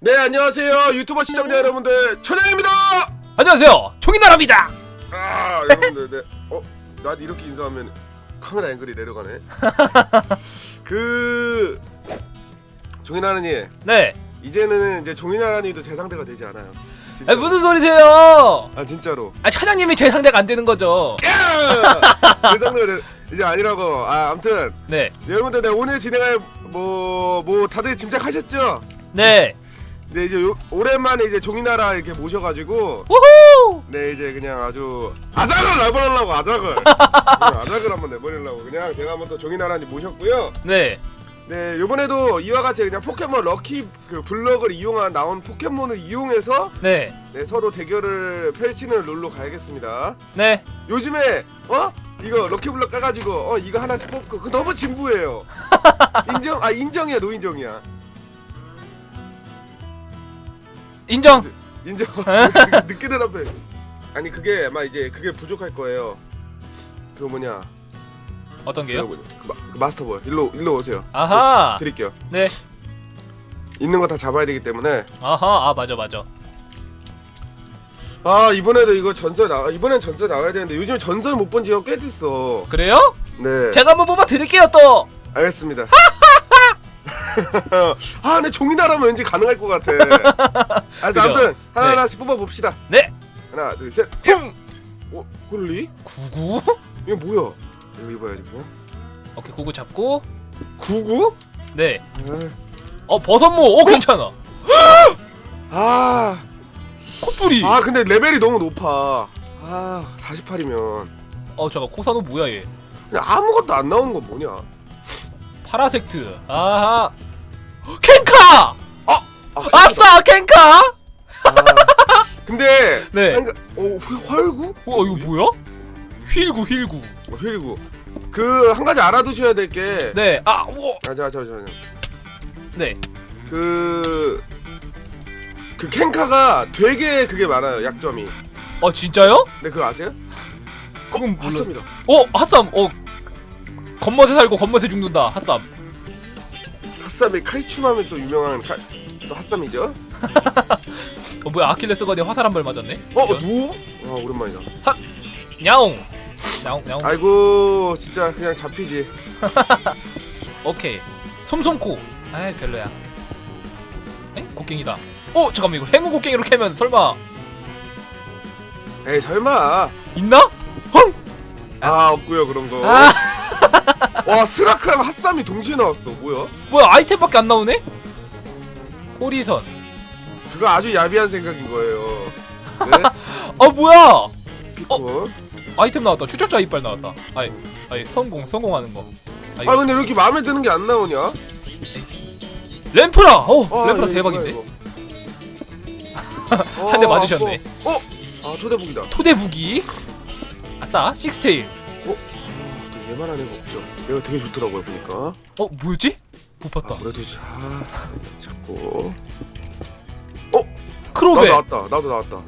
네 안녕하세요 유튜버 시청자 여러분들 천영입니다. 안녕하세요. 총이나라입니다. 아 여러분들 네. 어난 이렇게 인사하면 카메라 앵글이 내려가네. 그 종이나라니 네. 이제는 이제 종이나라니도 제 상대가 되지 않아요. 아. 무슨 소리세요? 아 진짜로. 아, 천양님이 제 상대가 안 되는 거죠. 제 상대가 되, 이제 아니라고. 아 아무튼 네. 여러분들 네, 오늘 진행할 뭐 뭐 다들 짐작하셨죠? 네. 네 이제 요, 오랜만에 이제 종이나라 이렇게 모셔가지고 우후! 네 이제 그냥 아주 아작을 내버리려고 아작을 그냥 아작을 한번 내버리려고 그냥 제가 한번 또 종이나라님 모셨고요 네. 네 요번에도 이와 같이 그냥 포켓몬 럭키 그 블럭을 이용한 나온 포켓몬을 이용해서 네. 네 서로 대결을 펼치는 룰로 가야겠습니다 네. 요즘에 어 이거 럭키 블럭 까가지고 어 이거 하나씩 뽑고 그 너무 진부해요 인정 아 인정이야 노인정이야 인정. 인정 늦게 대답해 아니 그게 아마 이제 그게 부족할 거예요 그 뭐냐 어떤 게요? 그, 마, 그 마스터볼 일로 일로 오세요 아하. 드릴게요 네. 있는 거 다 잡아야 되기 때문에 아하. 아, 맞아 맞아. 아 이번에도 이거 전설 나 이번엔 전설 나와야 되는데 요즘 전설 못 본 지가 꽤 됐어 그래요? 네 제가 한번 뽑아 드릴게요, 또. 알겠습니다 아 근데 종이나라면 왠지 가능할 것 같아 그죠? 아무튼 하나 네. 하나씩 뽑아 봅시다 네. 하나 둘 셋 흠. 어? 홀리? 구구. 이거 뭐야 이거 입어야지 뭐 오케이, 구구 잡고. 구구? 네. 어, 버섯모. 어, 괜찮아. 아 코뿔이. 아 근데 레벨이 너무 높아 아 48이면 어, 잠깐 코사노 뭐야 얘? 아무것도 안 나오는 건 뭐냐 파라섹트. 아하. 캔카. 아, 아싸, 캔카. 아, 근데 네. 아니, 그러니까, 어 휘- 활구? 어, 이거 뭐야? 휠구, 휠구. 어, 휠구 그 한 가지 알아두셔야 될 게 네. 아, 우와. 아, 자, 자. 네. 그... 그 캔카가 되게 그게 많아요 약점이 어, 진짜요? 근데 그거 아세요? 그건 몰라. 맞습니다 어, 핫삼. 어. 겉멋에 살고 겉멋에 죽는다. 핫삼. 핫삼이 칼춤하면 또 유명한 칼... 또 핫삼이죠? 어, 뭐야? 아킬레스건에 화살 한 발 맞았네. 어? 어 이런. 누구? 와 오랜만이다 야옹. 야옹, 야옹. 아이고 진짜 그냥 잡히지 오케이. 솜솜코. 아이, 별로야. 에? 곡괭이다. 어, 잠깐만 이거 행운 곡괭이로 캐면 설마 에이 설마 있나? 헐. 아 없고요 그런 거 아, 와 스라크랑 핫삼이 동시에 나왔어 뭐야? 뭐야? 아이템밖에 안 나오네? 꼬리선. 그거 아주 야비한 생각인 거예요 네? 아, 뭐야? 피코 아이템 나왔다. 추적자 이빨 나왔다. 아이, 아이 성공, 성공하는 거. 아이, 아 근데 왜 이렇게 마음에 드는 게 안 나오냐? 램프라. 어, 아, 램프라 이거 대박인데. 뭐야, 이거. 한대 어, 맞으셨네. 어? 어? 아 토대북이다 토대 무기. 아싸, 식스테일. 얘만한 애가 없죠 얘가 되게 좋더라고요 보니까 어, 뭐였지? 못 봤다. 아 그래도 자 잡고 크로베. 나도 나왔다 나도 나왔다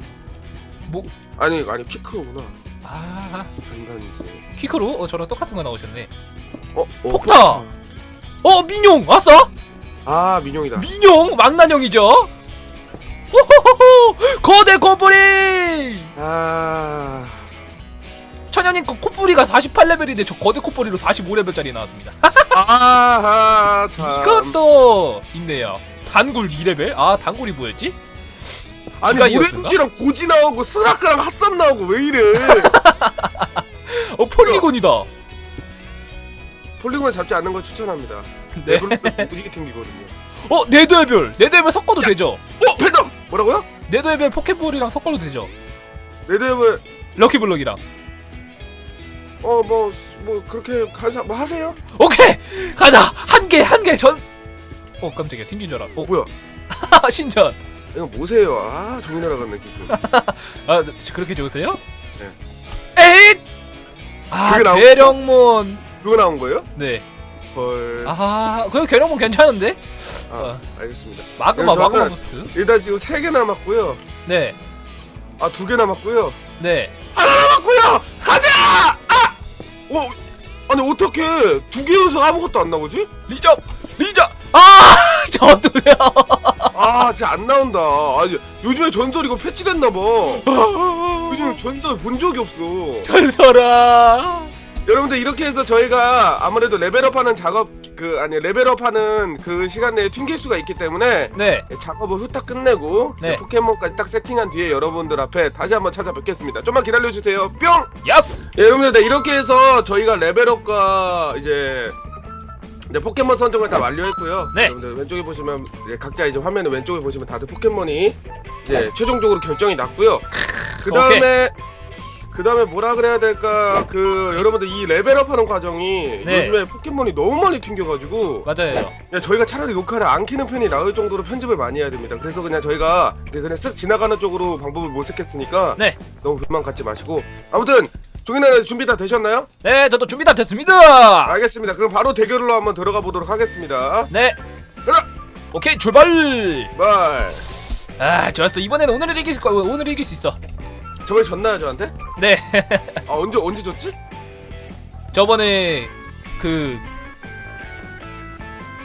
뭐? 아니 아니 키크로구나 아, 장단지 퀴크로? 어, 저랑 똑같은 거 나오셨네. 어? 어 폭타! 어, 민용! 아싸! 아 민용이다 민용! 망나뇽이죠? 호호호호! 거대 코뿌리! 아 천연님 거 코뿌리가 48레벨인데 저 거대 코뿌리로 45레벨짜리 나왔습니다. 아하 참 이것도 있네요. 단굴 2레벨? 아, 단굴이 뭐였지? 아니? 오렌지랑 고지 나오고 스라크랑 핫삼 나오고 왜 이래 어, 폴리곤이다. 폴리곤 잡지 않는 거 추천합니다 네. 레벨 무지개 튕기거든요 어, 네드해별. 네드해별 섞어도 되죠? 어 팬덤 뭐라고요? 네드해별 포켓볼이랑 섞어도 되죠? 레드앱을 럭키블럭이랑. 어 뭐 뭐 그렇게 가사 뭐 하세요? 오케이! 가자! 한 개, 한 개 전! 어, 깜짝이야. 튕긴 줄 알아. 어, 뭐야 신전. 이거 뭐세요? 아 같네 기분 아, 그렇게 좋으세요? 네. 에잇! 아, 그게 나온 계령문. 그거 나온 거예요? 네. 헐 아, 그 계령문 괜찮은데? 아, 어. 알겠습니다 마그마, 네, 마그마 저는- 부스트. 일단 지금 세 개 남았고요 네. 아 두 개 남았고요 네. 하나 남았고요 가자 아! 어 아니 어떻게 두 개여서 아무것도 안 나오지? 리접! 리접! 아! 저도요! 아 진짜 안 나온다. 아, 이제 요즘에 전설 이거 패치됐나 봐. 요즘 전설 본 적이 없어. 전설아. 여러분들 이렇게 해서 저희가 아무래도 레벨업하는 작업 그 아니 레벨업하는 그 시간 내에 튕길 수가 있기 때문에 네. 작업을 후딱 끝내고 네. 포켓몬까지 딱 세팅한 뒤에 여러분들 앞에 다시 한번 찾아뵙겠습니다. 좀만 기다려주세요. 뿅! 야스. 예, 여러분들 네, 이렇게 해서 저희가 레벨업과 이제 이제 포켓몬 선정을 다 완료했고요. 네. 여러분들 왼쪽에 보시면 이제 각자 이제 화면에 왼쪽에 보시면 다들 포켓몬이 이제 최종적으로 결정이 났고요. 그 다음에 그 다음에 뭐라 그래야 될까 그 여러분들 이 레벨업하는 과정이 네. 요즘에 포켓몬이 너무 많이 튕겨가지고 맞아요. 그냥 저희가 차라리 녹화를 안 키는 편이 나을 정도로 편집을 많이 해야 됩니다. 그래서 그냥 저희가 그냥 쓱 지나가는 쪽으로 방법을 모색했으니까 네. 너무 불만 갖지 마시고 아무튼 종이나 준비 다 되셨나요? 네, 저도 준비 다 됐습니다. 알겠습니다. 그럼 바로 대결로 한번 들어가 보도록 하겠습니다. 네. 오케이, 출발. 말. 아, 좋았어. 이번에는 오늘을 이길 수, 오늘 이길 수 있어. 저번에 졌나요 저한테? 네. 아 언제 언제 졌지? 저번에 그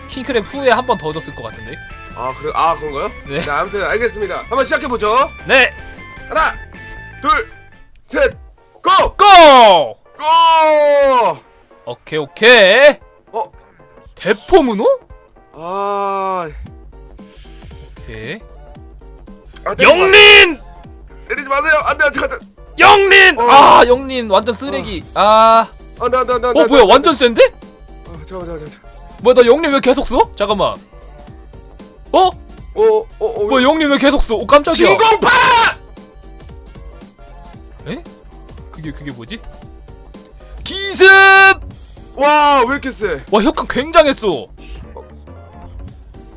킹크랩 후에 한 번더 졌을 것 같은데. 아 그래 아 그런가요? 네. 자 아무튼 알겠습니다. 한번 시작해 보죠. 네. 하나, 둘, 셋, 고! 고! 고! 오케이, 오케이. 어? 대포 문호? 아, 오케이. 아 영린! 때리지 마세요. 안돼 잠깐 잠깐. 영린! 어. 아, 영린 완전 쓰레기. 아. 안돼 안돼 안돼. 어, 뭐야? 완전 센데? 아, 잠깐. 뭐야, 나 영린 왜 계속 써? 잠깐만. 어? 어어 어. 뭐야, 영린 왜 계속 써? 오, 깜짝이야. 진공파! 그게 그게 뭐지? 기습! 와왜 이렇게 세? 와 효과 굉장했어.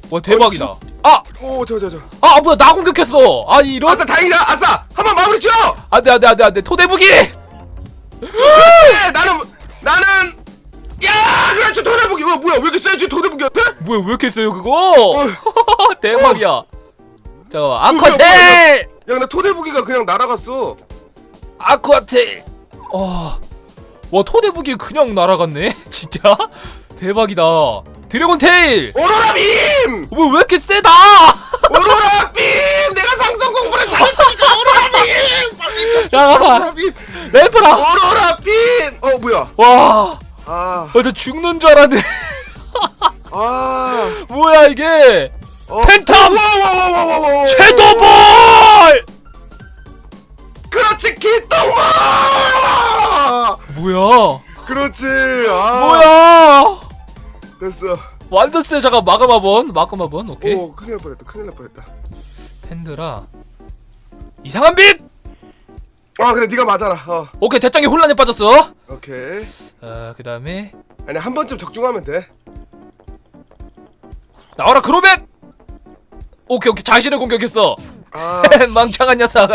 와 대박이다. 아, 오 저 저 저. 아 뭐야 나 공격했어. 아 이런. 아싸 다행이다. 아싸 한번 마무리 지어. 안돼 안돼 안돼 안돼 토대무기. 네, 나는 나는 야 그렇지 도대북이 어, 뭐야 왜 이렇게 세지 도대북이한테? 뭐야 왜 이렇게 써요 그거? 어, 대박이야. 잠깐만 뭐야, 아쿠아테일. 야나 토대북이가 그냥 날아갔어. 아쿠아테일. 어. 와 토대무기 그냥 날아갔네. 진짜 대박이다. 드래곤 테일. 오로라 빔! 뭐왜 이렇게 세다? 오로라 빔! 내가 상성 공부를 잘했으니까 오로라 빔! 빨리 좀 잠깐만 오로라 빔! 래퍼라. 오로라 빔! 어 뭐야? 와. 아, 어, 저 죽는 줄 알았네. 아, 뭐야 이게? 어. 팬텀! 와와와와와와! 섀도볼! 그렇지 기똥마! 뭐야? 그렇지. 아, 뭐야? 됐어. 완전 세. 잠깐 마그마본, 마그마본. 오케이. 오, 큰일 날 뻔했다. 큰일 날 뻔했다. 팬드라. 이상한 빛. 아, 그래 네가 맞아라. 어, 오케이 대장이 혼란에 빠졌어. 오케이. 아 그다음에 아니 한 번쯤 적중하면 돼. 나와라 크로벳. 오케이 오케이 자신을 공격했어. 아, 망창한 녀석.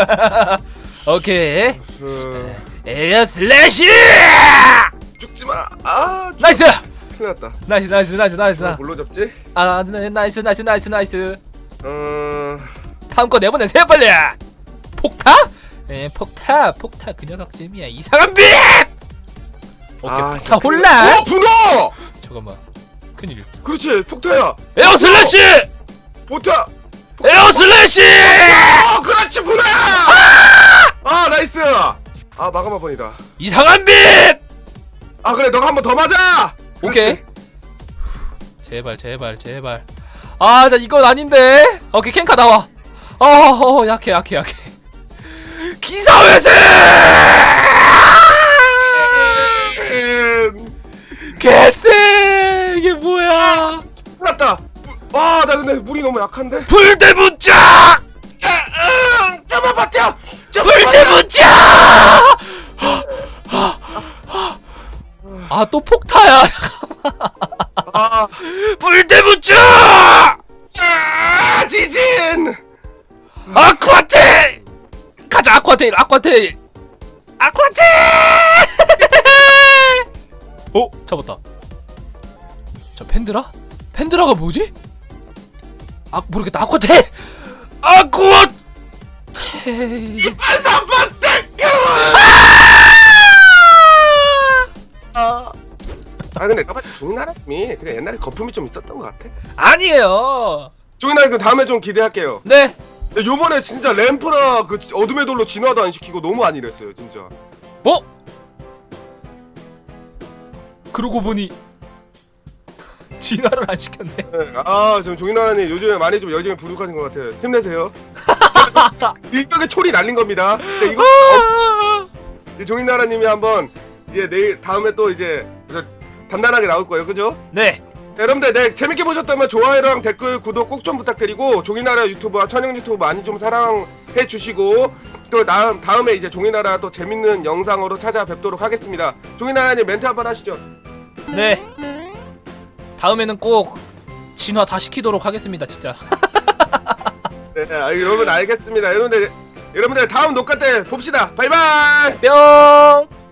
오케이. 그, 에어 슬래시. 죽지 마. 아, 죽- 나이스. 큰일 났다. 나이스 나이스 나이스 나이스. 아, 뭘로 잡지? 아 네, 나이스 나이스 나이스 나이스. 어, 다음 거 내보내세요 빨리. 폭타? 에 폭타 폭타 그 녀석 쯤이야 이상한 빛. 오케이 아, 폭타 진짜 큰일 혼란. 났- 어, 분호! 잠깐만 큰일. 그렇지, 폭타야. 에어 슬래시. 보타. 에어 슬래시. 어, 그렇지, 분호야. 아, 나이스. 아, 마감아 번이다. 이상한 빛. 아, 그래, 너가 한 번 더 맞아. 오케이. 제발 제발 제발. 아, 자 이건 아닌데. 오케이 캔카 나와. 어, 어 약해 약해 약해. 기사 회생. 음, 개쎄 이게 뭐야? 났다. 아, 나 근데 물이 너무 약한데. 불대문짝. 좀만 버텨. 불대문짝. 아 또 폭타야. 아, 불대문짝. 아, 지진. 아쿠아테일. 가자 아쿠아테일 아쿠아테일. 아쿠아테일. 어 잡았다. 저 팬드라? 팬드라가 뭐지? 아 모르겠다 아쿠아테일. 아쿠아테일. 이빨삼번 땡 아 근데 내가 봤을 때 중나라님이 그냥 옛날에 거품이 좀 있었던 것 같아. 아니에요. 종이나 그 다음에 좀 기대할게요. 네. 근데 요번에 진짜 램프라 그 어둠의 돌로 진화도 안 시키고 너무 안일했어요 진짜. 어? 그러고 보니 진화를 안 시켰네. 네, 아 지금 종이나라님 요즘에 많이 좀 열정이 부족하신 것 같아요. 힘내세요. 일격에 초리 날린 겁니다. 자, 이거 어, 이제 종이나라님이 한번 이제 내일 다음에 또 이제 저 단단하게 나올 거예요, 그죠? 네. 자, 여러분들 네, 재밌게 보셨다면 좋아요랑 댓글 구독 꼭 좀 부탁드리고 종이나라 유튜브와 천영 유튜브 많이 좀 사랑해 주시고 또 다음 다음에 이제 종이나라 또 재밌는 영상으로 찾아뵙도록 하겠습니다. 종이나라님 멘트 한번 하시죠. 네. 다음에는 꼭 진화 다 시키도록 하겠습니다, 진짜. 네, 아, 여러분 알겠습니다. 여러분들 여러분들 다음 녹화 때 봅시다. 바이바이. 뿅.